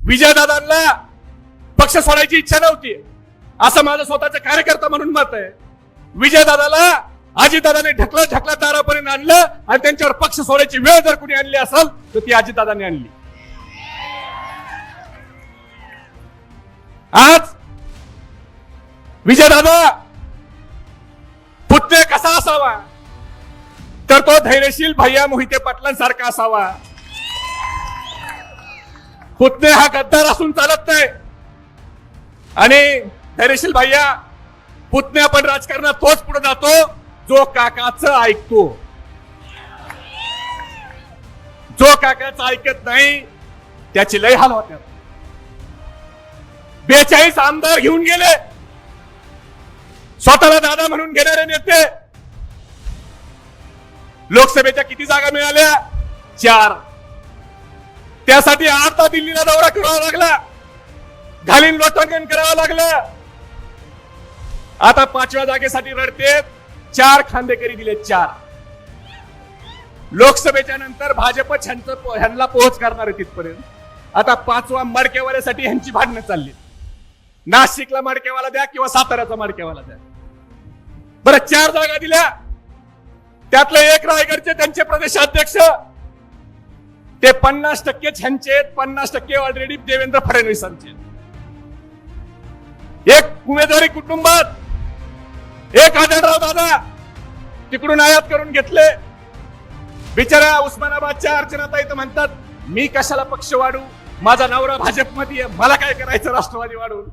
विजयदादांना पक्ष सोडायची इच्छा नव्हती. असं माझं स्वतःचं कार्यकर्ता म्हणून मत आहे. विजयदादाला अजितदादाने ढकलत ढकलत दारापर्यंत आणलं आणि त्यांच्यावर पक्ष सोडायची वेळ जर कुणी आणली असेल तर ती अजितदादाने आणली. आज विजयदादा पुतण्या कसा असावा? तर तो धैर्यशील भैया मोहिते पाटलांसारखा असावा. पुतणे हा गद्दार असून चालत नाही. आणि धैर्यशील भैया पुतण्या पण राजकारणात तोच पुढे जातो जो काकाच ऐकतो. जो काकाचं ऐकत नाही त्याची लय हाल होत्या बेचाळीस आमदार घेऊन गेले. स्वतःला दादा म्हणून घेणारे नेते. लोकसभेच्या किती जागा मिळाल्या? चार. त्यासाठी आता दिल्लीला दौरा करावा लागला. घालीन लोटांकन करावं लागलं. आता पाचव्या जागेसाठी रडते. चार खांदेकरी दिले चार. लोकसभेच्या नंतर भाजप ह्यांना पोहोच करणार आहे तिथपर्यंत. आता पाचवा मडकेवाल्यासाठी ह्यांची भांडणं चालली. नाशिकला मडकेवाला द्या किंवा साताऱ्याचा मडकेवाला द्या. बरं चार जागा दिल्या. त्यातलं एक रायगडचे त्यांचे प्रदेशाध्यक्ष ते पन्नास टक्के ह्यांचे आहेत, पन्नास टक्के ऑलरेडी देवेंद्र फडणवीसांचे एक उमेदवारी कुटुंबात एक आढळराव दादा तिकडून आयात करून घेतले. बिचारा उस्मानाबादच्या अर्चनाताई तर म्हणतात मी कशाला पक्ष वाढू? माझा नवरा भाजपमध्ये मला काय करायचं राष्ट्रवादी वाढून?